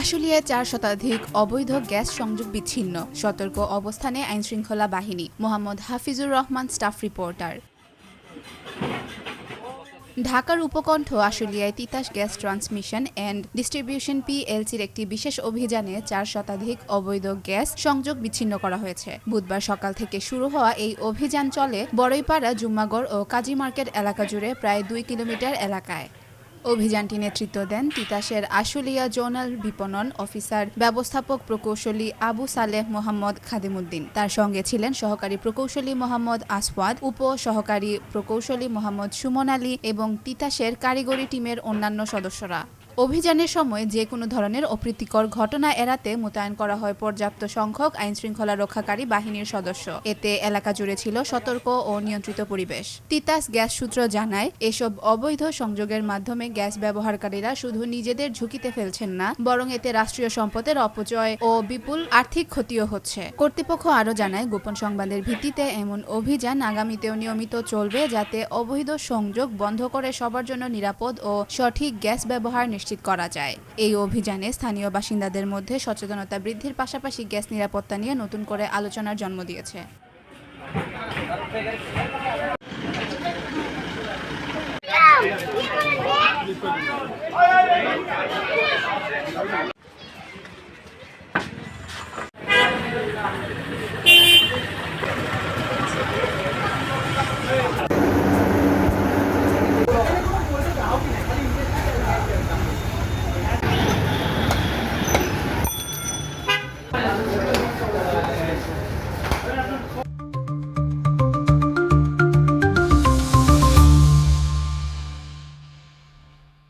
আশুলিয়ায় চার শতাধিক অবৈধ গ্যাস সংযোগ বিচ্ছিন্ন। সতর্ক অবস্থানে আইনশৃঙ্খলা বাহিনী। Mohammad Hafizur Rahman, staff reporter. ঢাকার উপকণ্ঠ আশুলিয়ায় Titas gas transmission and distribution পিএলসির একটি বিশেষ অভিযানে চার শতাধিক অবৈধ গ্যাস সংযোগ বিচ্ছিন্ন করা হয়েছে। বুধবার সকাল থেকে শুরু হওয়া এই অভিযান চলে বড়ইপাড়া, জুম্মাগড় ও কাজী মার্কেট এলাকা জুড়ে প্রায় দুই কিলোমিটার এলাকায়। অভিযানটি নেতৃত্ব দেন তিতাসের আশুলিয়া জোনাল বিপণন অফিসার ব্যবস্থাপক প্রকৌশলী আবু সালেহ মোহাম্মদ খাদিমুদ্দিন। তার সঙ্গে ছিলেন সহকারী প্রকৌশলী মোহাম্মদ আসওয়াদ উপ সহকারী প্রকৌশলী মোহাম্মদ সুমন আলী এবং তিতাসের কারিগরি টিমের অন্যান্য সদস্যরা। অভিযানের সময় যে কোনো ধরনের অপ্রীতিকর ঘটনা এড়াতে মোতায়েন করা হয় পর্যাপ্ত সংখ্যক আইনশৃঙ্খলা রক্ষাকারী বাহিনীর সদস্য। এতে এলাকা জুড়ে ছিল সতর্ক ও নিয়ন্ত্রিত পরিবেশ। তিতাস গ্যাস সূত্র জানায়, এসব অবৈধ সংযোগের মাধ্যমে গ্যাস ব্যবহারকারীরা শুধু নিজেদের ঝুঁকিতে ফেলছেন না, বরং এতে রাষ্ট্রীয় সম্পদের অপচয় ও বিপুল আর্থিক ক্ষতিও হচ্ছে। কর্তৃপক্ষ আরও জানায়, গোপন সংবাদের ভিত্তিতে এমন অভিযান আগামীতেও নিয়মিত চলবে যাতে অবৈধ সংযোগ বন্ধ করে সবার জন্য নিরাপদ ও সঠিক গ্যাস ব্যবহার নিশ্চিত করা যায়। এই অভিযানে স্থানীয় বাসিন্দাদের মধ্যে সচেতনতা বৃদ্ধির পাশাপাশি গ্যাস নিরাপত্তা নিয়ে নতুন করে আলোচনার জন্ম দিয়েছে।